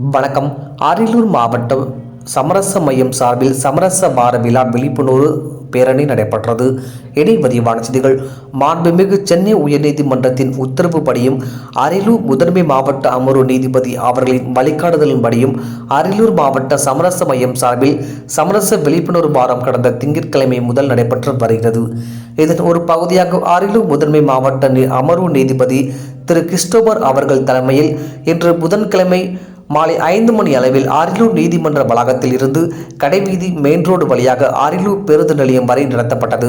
வணக்கம். அரியலூர் மாவட்டம் சமரச மையம் சார்பில் சமரச வார விழா விழிப்புணர்வு பேரணி நடைபெற்றது. இடைவதிவான செய்திகள். மாண்புமிகு சென்னை உயர்நீதிமன்றத்தின் உத்தரவுப்படியும் அரியலூர் முதன்மை மாவட்ட அமர்வு நீதிபதி அவர்களின் வழிகாட்டுதலின்படியும் அரியலூர் மாவட்ட சமரச மையம் சார்பில் சமரச விழிப்புணர்வு வாரம் கடந்த திங்கட்கிழமை முதல் நடைபெற்று வருகிறது. இதன் ஒரு பகுதியாக அரியலூர் முதன்மை மாவட்ட நீ- அமர்வு நீதிபதி திரு கிறிஸ்டோபர் அவர்கள் தலைமையில் இன்று புதன்கிழமை மாலை ஐந்து மணி அளவில் அரியலூர் நீதிமன்ற வளாகத்தில் இருந்து கடைவீதி மெயின் ரோடு வழியாக அரியலூர் பேருந்து நிலையம் வரை நடத்தப்பட்டது.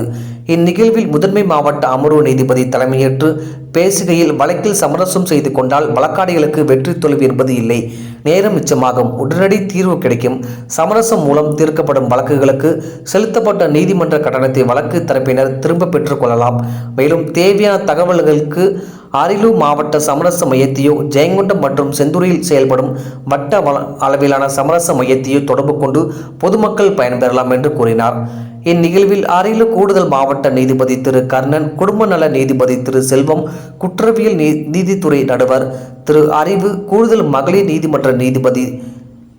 இந்நிகழ்வில் முதன்மை மாவட்ட அமர்வு நீதிபதி தலைமையேற்று பேசுகையில் வழக்கில் சமரசம் செய்து கொண்டால் வழக்காடிகளுக்கு வெற்றி தோல்வி என்பது இல்லை. நேரம் மிச்சமாகும். உடனடி தீர்வு கிடைக்கும். சமரசம் மூலம் தீர்க்கப்படும் வழக்குகளுக்கு செலுத்தப்பட்ட நீதிமன்ற கட்டணத்தை வழக்கு தரப்பினர் திரும்ப பெற்றுக்கொள்ளலாம் மேலும் தேவையான தகவல்களுக்கு அரியலூர் மாவட்ட சமரச மையத்தையோ ஜெயங்கொண்டம் மற்றும் செந்தூரில் செயல்படும் வட்ட வள- அளவிலான சமரச மையத்தையோ தொடர்பு கொண்டு பொதுமக்கள் பயன்பெறலாம் என்று கூறினார். இந்நிகழ்வில் அரியலூர் கூடுதல் மாவட்ட நீதிபதி திரு. கர்ணன் குடும்ப நல நீதிபதி திரு. செல்வம் குற்றவியல் நீ நீதித்துறை நடுவர் திரு. அறிவு கூடுதல் மகளிர் நீதிமன்ற நீதிபதி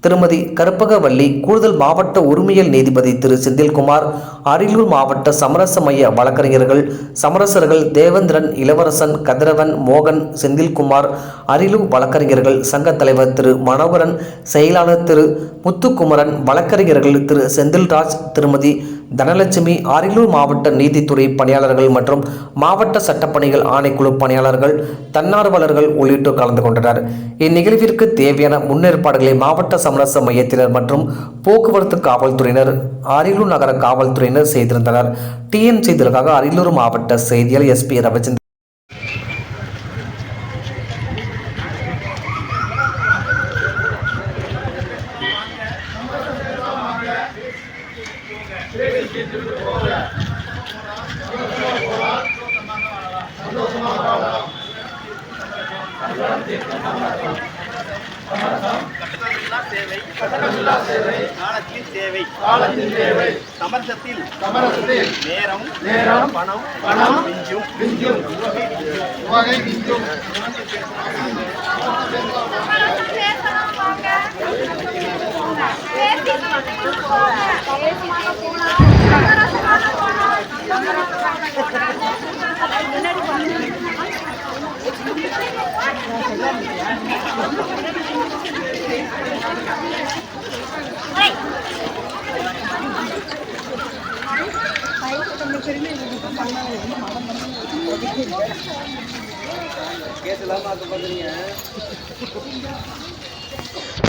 திருமதி கருப்பகவல்லி கூடுதல் மாவட்ட உரிமையல் நீதிபதி திரு செந்தில்குமார் அரியலூர் மாவட்ட சமரச மைய வழக்கறிஞர்கள் சமரசர்கள் தேவேந்திரன் இளவரசன் கதிரவன் மோகன் செந்தில்குமார் அரியலூர் வழக்கறிஞர்கள் சங்க தலைவர் திரு மனோகரன் செயலாளர் திரு முத்துக்குமரன் வழக்கறிஞர்கள் திரு செந்தில்ராஜ் திருமதி தனலட்சுமி அரியலூர் மாவட்ட நீதித்துறை பணியாளர்கள் மற்றும் மாவட்ட சட்டப்பணிகள் ஆணைக்குழு பணியாளர்கள் தன்னார்வலர்கள் உள்ளிட்டோர் கலந்து கொண்டனர். இந்நிகழ்விற்கு தேவையான முன்னேற்பாடுகளை மாவட்ட சமரச மையத்தினர் மற்றும் போக்குவரத்து காவல்துறையினர் அரியலூர் நகர காவல்துறையினர் செய்திருந்தனர். டிஎன் செய்திகளுக்காக அரியலூர் மாவட்ட செய்தியாளர் எஸ்பி ரவிச்சந்திரன். சேவை காலத்தின் தேவை சமரசத்தில் சமரசத்தில் நேரம் நேரம் பணம் பணம் மிஞ்சும் மிஞ்சும் வகை மிஞ்சும்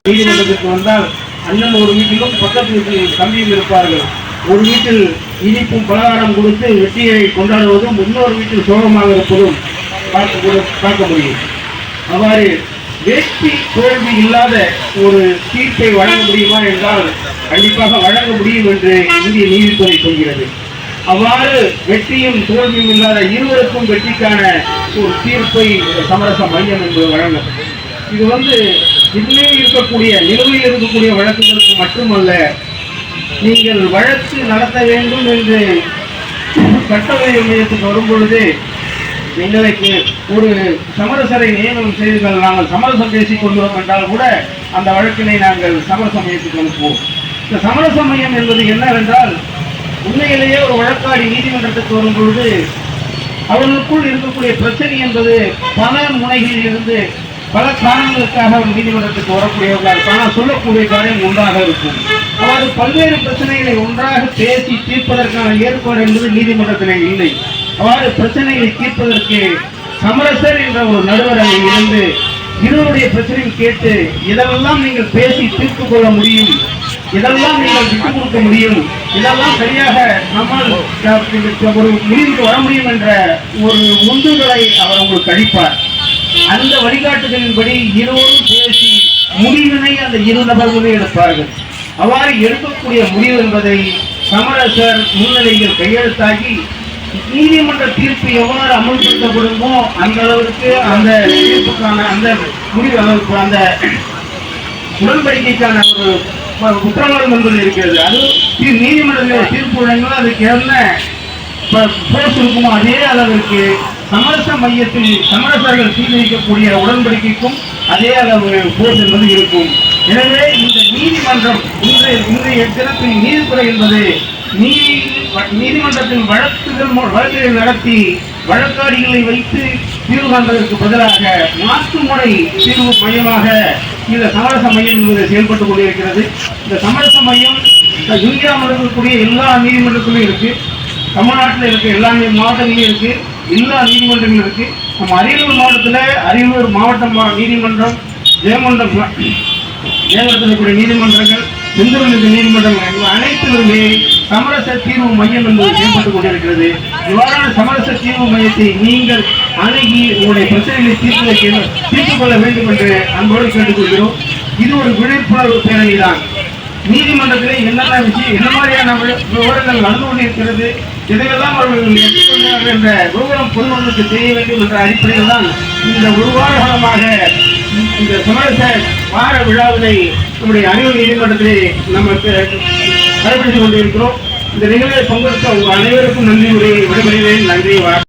நீதிமன்றத்திற்கு வந்தால் அண்ணன் ஒரு வீட்டிலும் பக்கத்து வீட்டில் தம்பியும் இருப்பார்கள். ஒரு வீட்டில் இனிப்பும் பலகாரம் கொடுத்து வெற்றியை கொண்டாடுவதும் இன்னொரு வீட்டில் சோகமாக இருப்பதும் பார்க்க கூட- பார்க்க முடியும். அவ்வாறு வெற்றி தோல்வி இல்லாத ஒரு தீர்ப்பை வழங்க முடியுமா என்றால் கண்டிப்பாக வழங்க முடியும் என்று இந்திய நீதித்துறை சொல்கிறது. அவ்வாறு வெற்றியும் தோல்வியும் இல்லாத இருவருக்கும் வெற்றிக்கான ஒரு தீர்ப்பை சமரச மையம் என்று வழங்கும் இது வந்து இதிலே இருக்கக்கூடிய நிலுவையில் இருக்கக்கூடிய வழக்குகளுக்கு மட்டுமல்ல நீங்கள் வழக்கு நடத்த வேண்டும் என்று சட்டவை மையத்துக்கு வரும்பொழுது எங்களுக்கு ஒரு சமரசரை நியமனம் செய்துங்கள் நாங்கள் சமரசம் பேசிக் கொண்டோம் என்றால் கூட அந்த வழக்கினை நாங்கள் சமரச மையத்துக்கு அனுப்புவோம். இந்த சமரச மையம் என்பது என்னவென்றால் உண்மையிலேயே ஒரு வழக்காடி நீதிமன்றத்துக்கு வரும் பொழுது அவர்களுக்குள் இருக்கக்கூடிய பிரச்சனை என்பது பல முனைகளில் இருந்து பல காரணங்களுக்காக அவர் நீதிமன்றத்துக்கு வரக்கூடியவர்கள் ஆனால் சொல்லக்கூடிய காரியம் ஒன்றாக இருக்கும். அவ்வாறு பல்வேறு பிரச்சனைகளை ஒன்றாக பேசி தீர்ப்பதற்கான ஏற்பாடு என்பது நீதிமன்றத்திலே இல்லை. அவ்வாறு பிரச்சனைகளை தீர்ப்பதற்கு சமரசர் என்ற ஒரு நடுவர் அங்கே இருந்து இருவருடைய பிரச்சனையும் கேட்டு இதெல்லாம் நீங்கள் பேசி தீர்த்து கொள்ள முடியும். இதெல்லாம் நீங்கள் விட்டு கொடுக்க முடியும். இதெல்லாம் சரியாக நம்மால் ஒரு முடிவுக்கு வர முடியும் என்ற ஒரு உந்துதலை அவர் உங்களுக்கு அளிப்பார். அந்த வழிகாட்டுதலின்படி இருவரும் பேசி முடிவினை அந்த இரு நபர்களுமே எடுப்பார்கள். அவ்வாறு எடுக்கக்கூடிய முடிவு என்பதை சமரசர் முன்னிலையில் கையெழுத்தாகி நீதிமன்ற தீர்ப்பு எவ்வாறு அமல்படுத்தப்படுமோ அந்த அளவிற்கு அந்த தீர்ப்புக்கான அந்த முடிவு அளவுக்கு அந்த உடன்படிக்கைக்கான ஒரு ஒரு உத்தரவாதம் என்பது இருக்கிறது. அது நீதிமன்ற நீதிமன்றத்தில் தீர்ப்பு வழங்கினால் அதுக்கு என்ன போர்ஸ் இருக்குமோ அதே அளவிற்கு சமரச மையத்தில் சமரசர்கள் சீர்திருக்கக்கூடிய உடன்படிக்கைக்கும் அதே அளவு போஸ் என்பது இருக்கும். எனவே இந்த நீதிமன்றம் இன்றைய இன்றைய தினத்தில் நீதித்துறை என்பது நீதி நீதிமன்றத்தில் வழக்குகள் மூ- வழக்குகளை நடத்தி வழக்காடிகளை வைத்து தீர்வு காண்பதற்கு பதிலாக மாற்று முறை தீர்வு மையமாக இந்த சமரச மையம் என்பது செயல்பட்டுக் கொண்டிருக்கிறது. இந்த சமரச மையம் இந்தியா இந்தியாவில் எல்லா நீதிமன்றத்திலும் இருக்குது தமிழ்நாட்டில் இருக்க எல்லா மாவட்டங்களும் மாவட்டங்களிலும் இருக்கு எல்லா நீதிமன்றங்களும் இருக்கு. நம்ம அரியலூர் மாவட்டத்தில் அரியலூர் மாவட்டம் நீதிமன்றம் ஜெயமன்றம் ஜெயமண்டலத்தில் இருக்கக்கூடிய நீதிமன்றங்கள் செந்தூரில் இருக்க நீதிமன்றங்கள் அனைத்திலுமே சமரச தீர்வு மையம் என்பது செயல்பட்டுக் கொண்டிருக்கிறது. இவ்வாறான சமரச தீர்வு மையத்தை நீங்கள் அணுகி உங்களுடைய பிரச்சனைகளை தீர்த்து வைக்க தீர்த்துக் கொள்ள வேண்டும் என்று அன்போடு கேட்டுக்கொள்கிறோம் இது ஒரு விழிப்புணர்வு பேரணி தான் நீதிமன்றத்திலே என்னென்ன விஷயம் என்ன மாதிரியான விவரங்கள் நடந்து கொண்டிருக்கிறது இதையெல்லாம் அவர்கள் எடுத்துக்கொண்டார்கள் என்ற விவரம் பொதுமக்களுக்கு தெரிய வேண்டும் என்ற அடிப்படையில் தான் இந்த ஒரு வார காலமாக இந்த சமரச வார விழாவினை நம்முடைய அறிவு நீதிமன்றத்திலே நம்ம கடைபிடித்துக் கொண்டிருக்கிறோம். இந்த நிகழ்வை பங்கெடுத்த உங்கள் அனைவருக்கும் நன்றி உரையை விடைபெறுகிறேன். நன்றி வணக்கம்.